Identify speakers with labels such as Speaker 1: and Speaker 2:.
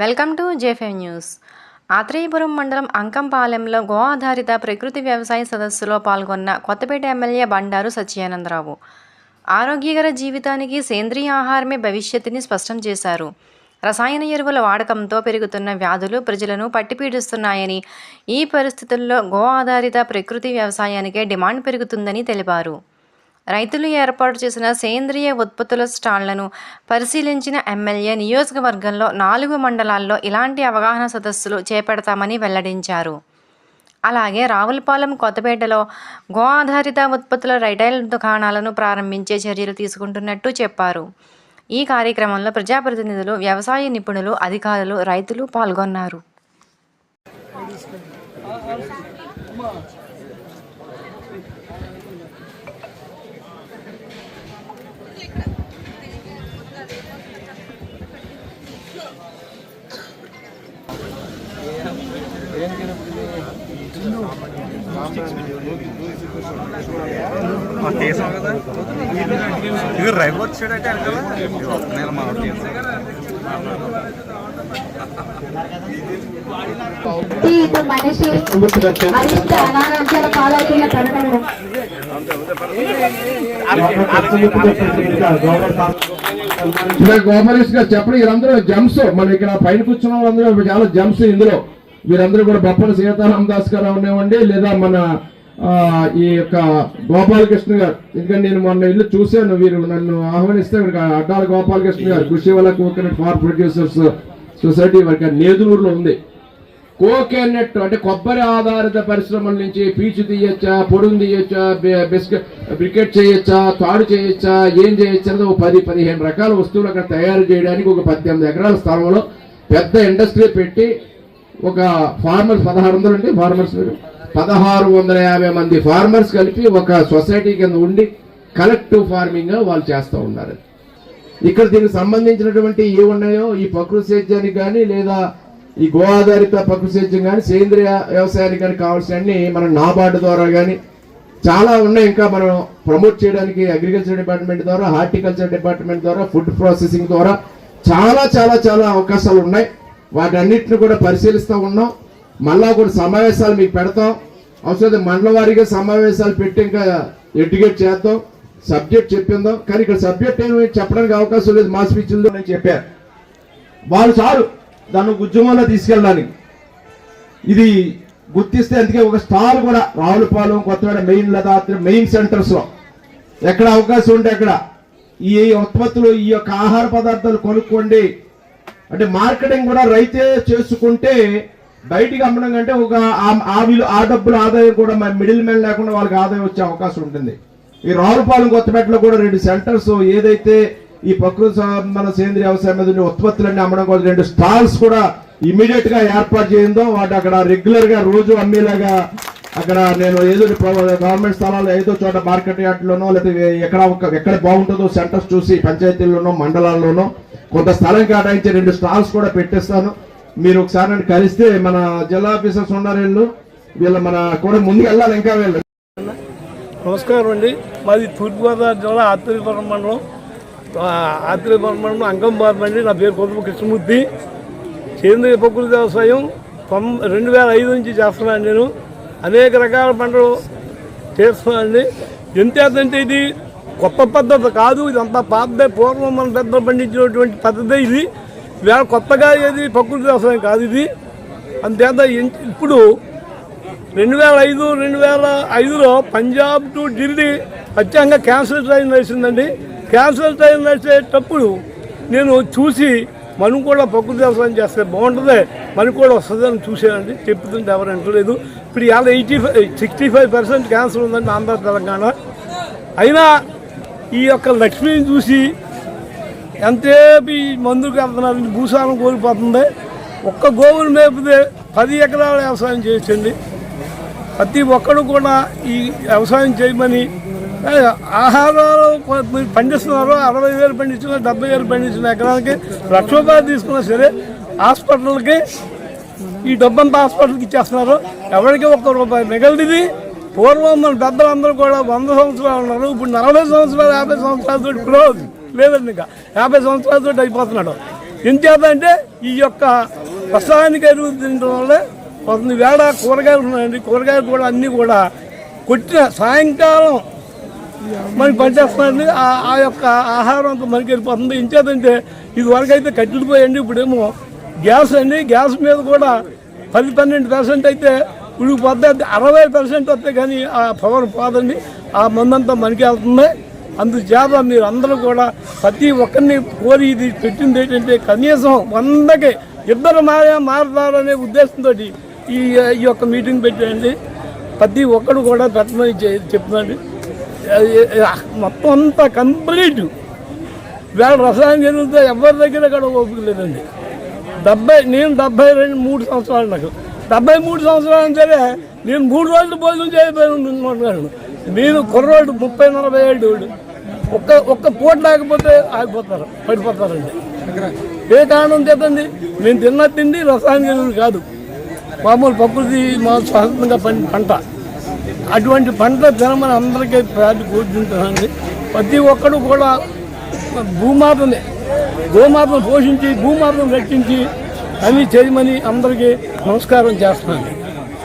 Speaker 1: Welcome to జేఫే news. Atreyapuram మండలం అంకంపాలెంలో గో ఆధారిత ప్రకృతి వ్యవసాయ సదస్సులో పాల్గొన్న కొత్తపేట ఎమ్మెల్యే బండారు సత్యానందరావు ఆరోగ్యకర జీవితానికి సేంద్రియ ఆహారమే భవిష్యత్తుని స్పష్టం చేశారు. రసాయన ఎరువుల వాడకంతో పెరుగుతున్న వ్యాధులు ప్రజలను పట్టిపీడిస్తున్నాయని ఈ పరిస్థితుల్లో గో ఆధారిత ప్రకృతి వ్యవసాయానికే డిమాండ్ పెరుగుతుందని తెలిపారు. రైతులు ఏర్పాటు చేసిన సేంద్రియ ఉత్పత్తుల స్టాళ్ళను పరిశీలించిన ఎమ్మెల్యే నియోజకవర్గంలో నాలుగు మండలాల్లో ఇలాంటి అవగాహన సదస్సులు చేపడతామని వెల్లడించారు. అలాగే రావులపాలెం కొత్తపేటలో గో ఆధారిత ఉత్పత్తుల రిటైల్ దుకాణాలను ప్రారంభించే చర్యలు తీసుకుంటున్నట్టు చెప్పారు. ఈ కార్యక్రమంలో ప్రజాప్రతినిధులు వ్యవసాయ నిపుణులు అధికారులు రైతులు పాల్గొన్నారు.
Speaker 2: తీసాం కదా ఇది వచ్చాడంటే మా
Speaker 3: ఇటు మనిషి అరిష్ట అనారోగ్యాల పాలవుతున్న తరుణంలో.
Speaker 4: ఇలా గోపాలేష్ గారు చెప్పండి వీరందరూ జమ్స్. మన ఇక్కడ పైన కూర్చున్న వాళ్ళందరూ చాలా జమ్స్ ఇందులో. వీరందరూ కూడా బొప్పల సీతారాం దాస్ గారు ఉండేవండి లేదా మన ఈ యొక్క గోపాలకృష్ణ గారు. ఎందుకంటే నేను మొన్న ఇల్లు చూశాను వీరు నన్ను ఆహ్వానిస్తే అడ్డాల గోపాలకృష్ణ గారు కృషి వల్ల కోకోనట్ ఫార్ ప్రొడ్యూసర్స్ సొసైటీ వారికి నేదులూరులో ఉంది. కోకోనట్ అంటే కొబ్బరి ఆధారిత పరిశ్రమల నుంచి పీచు తీయొచ్చా పొడుగు తీయొచ్చా బిస్కెట్ బ్రికెట్ చేయొచ్చా తాడు చేయొచ్చా ఏం చేయొచ్చు అనేది ఒక పది పదిహేను రకాల వస్తువులు అక్కడ తయారు చేయడానికి ఒక పద్దెనిమిది ఎకరాల స్థలంలో పెద్ద ఇండస్ట్రీ పెట్టి ఒక ఫార్మర్స్ పదహారు వందలు అండి ఫార్మర్స్ పదహారు వందల యాభై మంది ఫార్మర్స్ కలిపి ఒక సొసైటీ కింద ఉండి కలెక్టివ్ ఫార్మింగ్ వాళ్ళు చేస్తూ ఉన్నారు. ఇక్కడ దీనికి సంబంధించినటువంటి ఏ ఉన్నాయో ఈ ప్రకృతి సేద్యానికి కానీ లేదా ఈ గో ఆధారిత ప్రకృతి సేద్యం కానీ సేంద్రియ వ్యవసాయానికి కానీ కావాల్సినవన్నీ మన నాబార్డు ద్వారా కానీ చాలా ఉన్నాయి. ఇంకా మనం ప్రమోట్ చేయడానికి అగ్రికల్చర్ డిపార్ట్మెంట్ ద్వారా హార్టికల్చర్ డిపార్ట్మెంట్ ద్వారా ఫుడ్ ప్రాసెసింగ్ ద్వారా చాలా చాలా చాలా అవకాశాలు ఉన్నాయి. వాటన్నిటిని కూడా పరిశీలిస్తూ ఉన్నాం. మళ్ళా కూడా సమావేశాలు మీకు పెడతాం. అవసరం మండల వారీగా సమావేశాలు పెట్టి ఇంకా ఎడ్యుకేట్ చేద్దాం. సబ్జెక్ట్ చెప్పిందాం. కానీ ఇక్కడ సబ్జెక్ట్ ఏమి చెప్పడానికి అవకాశం లేదు. మా స్పీచ్లో నేను చెప్పారు వాళ్ళు చాలు. దాన్ని ఉద్యమంలో తీసుకెళ్ళడానికి. ఇది గుర్తిస్తే అందుకే ఒక స్టాల్ కూడా రావులపాలెం కొత్తవాడ మెయిన్ లదాత్రి మెయిన్ సెంటర్స్లో ఎక్కడ అవకాశం ఉంటే అక్కడ. ఈ ఉత్పత్తులు ఈ యొక్క ఆహార పదార్థాలు కొనుక్కోండి. అంటే మార్కెటింగ్ కూడా రైతే చేసుకుంటే బయటికి అమ్మడం కంటే ఒక ఆ- ఆ విలు ఆ డబ్బుల ఆదాయం కూడా మిడిల్ మ్యాన్ లేకుండా వాళ్ళకి ఆదాయం వచ్చే అవకాశం ఉంటుంది. ఈ రావులపాలెం కొత్తపేటలో కూడా రెండు సెంటర్స్ ఏదైతే ఈ ప్రకృతి మన సేంద్రియ వ్యవసాయం మీద ఉత్పత్తులన్నీ అమ్మడం కోసం రెండు స్టాల్స్ కూడా ఇమీడియట్గా ఏర్పాటు చేయిందో వాటి అక్కడ రెగ్యులర్గా రోజు అమ్మేలాగా అక్కడ నేను ఏదో గవర్నమెంట్ స్థలాలు ఏదో చోట మార్కెట్ యార్డ్లోనో లేకపోతే ఎక్కడ ఒక- ఎక్కడ బాగుంటుందో సెంటర్స్ చూసి పంచాయతీల్లోనో మండలాల్లోనో కొంత స్థలం కేటాయించి రెండు స్టాల్స్ కూడా పెట్టేస్తాను. మీరు ఒకసారి నన్ను కలిస్తే మన జిల్లా ఆఫీసర్స్ ఉన్నారు వీళ్ళు. వీళ్ళ మన కూడా ముందుకు వెళ్ళాలి ఇంకా వీళ్ళు.
Speaker 5: నమస్కారం అండి. మాది తూర్పుగోదావరి జిల్లా ఆత్రేయపురం మండలం. ఆత్రేయపురం మండలం అంకంబారం అండి. నా పేరు కొత్త కృష్ణమూర్తి. సేంద్రియ ప్రకృతి వ్యవసాయం తొం రెండు వేల ఐదు నుంచి చేస్తున్నాను నేను. అనేక రకాల పంటలు చేస్తున్నానండి ఎంతేంటంటే ఇది? కొత్త పద్ధతి కాదు ఇదంతా పాతదే పూర్వం మన పెద్దలు పండించినటువంటి పద్ధతే ఇది. వేళ కొత్తగా ఏది ప్రకృతి వ్యవసాయం కాదు ఇది. అంతేత ఇప్పుడు రెండు వేల ఐదు రెండు వేల ఐదులో పంజాబ్ టు ఢిల్లీ ప్రత్యేకంగా క్యాన్సర్ ట్రైన్ నడిచిందండి. క్యాన్సర్ ట్రైన్ నడిచేటప్పుడు నేను చూసి మనం కూడా ప్రకృతి వ్యవసాయం చేస్తే బాగుంటుంది మనకు కూడా వస్తుందని చూసానండి చెప్తుంటే ఎవరు అంటలేదు ఇప్పుడు ఇవాళ eighty five sixty five percent cancer ఉందండి ఆంధ్ర తెలంగాణ. అయినా ఈ యొక్క లక్ష్మిని చూసి ఎంతసేపు ఈ మందుకు వెళ్తున్నారు భూసారం కోల్పోతుంది. ఒక్క గోవులు మేపితే పది ఎకరాల వ్యవసాయం చేయొచ్చండి. ప్రతి ఒక్కడు కూడా ఈ వ్యవసాయం చేయమని ఆహారాలు పండిస్తున్నారు అరవై వేలు పండించిన డెబ్బై వేలు పండించిన ఎకరానికి లక్ష రూపాయలు తీసుకున్నా సరే హాస్పిటల్కి ఈ డబ్బంతా హాస్పిటల్కి ఇచ్చేస్తున్నారు. ఎవరికి ఒక్క రూపాయి మిగలది పూర్వం మన పెద్దలందరూ కూడా వంద సంవత్సరాలు ఉన్నారు. ఇప్పుడు నలభై సంవత్సరాలు యాభై సంవత్సరాలతో క్లోజ్. లేదండి ఇంకా. యాభై సంవత్సరాలతో అయిపోతున్నాడు. ఇంతేదంటే అంటే ఈ యొక్క రసాయనిక ఎరువు తినడం వల్లే కొన్ని వేళ కూరగాయలు ఉన్నాయండి. కూరగాయలు కూడా అన్నీ కూడా కొట్టిన సాయంకాలం మనకి పనిచేస్తున్నాయండి ఆ- యొక్క ఆహారం అంతా మనకి వెళ్ళిపోతుంది ఇంతేదంటే ఇది వరకు అయితే కట్టెలు పోయండి. ఇప్పుడేమో గ్యాస్ అండి. గ్యాస్ మీద కూడా పది పన్నెండు పర్సెంట్ అయితే ఇప్పుడు పద్ధతి అరవై పర్సెంట్ వస్తే కానీ ఆ పవర్ పోదండి. ఆ మందంతా మనకి వెళ్తుంది. అందుచేత మీరు అందరూ కూడా ప్రతి ఒక్కరిని కోరి ఇది పెట్టింది ఏంటంటే కనీసం వందకి ఇద్దరు మారే మారతారనే ఉద్దేశంతో ఈ ఈ యొక్క మీటింగ్ పెట్టండి ప్రతి ఒక్కరు కూడా పెట్టమని చె- మొత్తం అంతా కంప్లీట్. వేళ రసాయన ఎరువులతో ఎవరి దగ్గర కూడా ఓపిక లేదండి. డెబ్బై నేను డెబ్బై రెండు మూడు సంవత్సరాలు నాకు. డెబ్బై మూడు సంవత్సరాలు సరే నేను మూడు రోజులు భోజనం చేయబోతున్నాను నేను కుర్రోడు ముప్పై నలభై ఏళ్ళు ఒక్క ఒక్క పూట లేకపోతే ఆగిపోతారు పడిపోతారండి. ఏ కారణం చేతండి నేను తిన్న తిండి రసాయన ఎరువులు కాదు. మామూలు ప్రకృతి మా స్వతంత్రంగా పం పంట. అటువంటి పంట తినమని అందరికీ ప్రాతి కూర్చుంటానండి ప్రతి ఒక్కడు కూడా భూమాతని. గోమాతను పోషించి భూమాతను రక్షించి అని చేయమని అందరికీ నమస్కారం చేస్తున్నాను.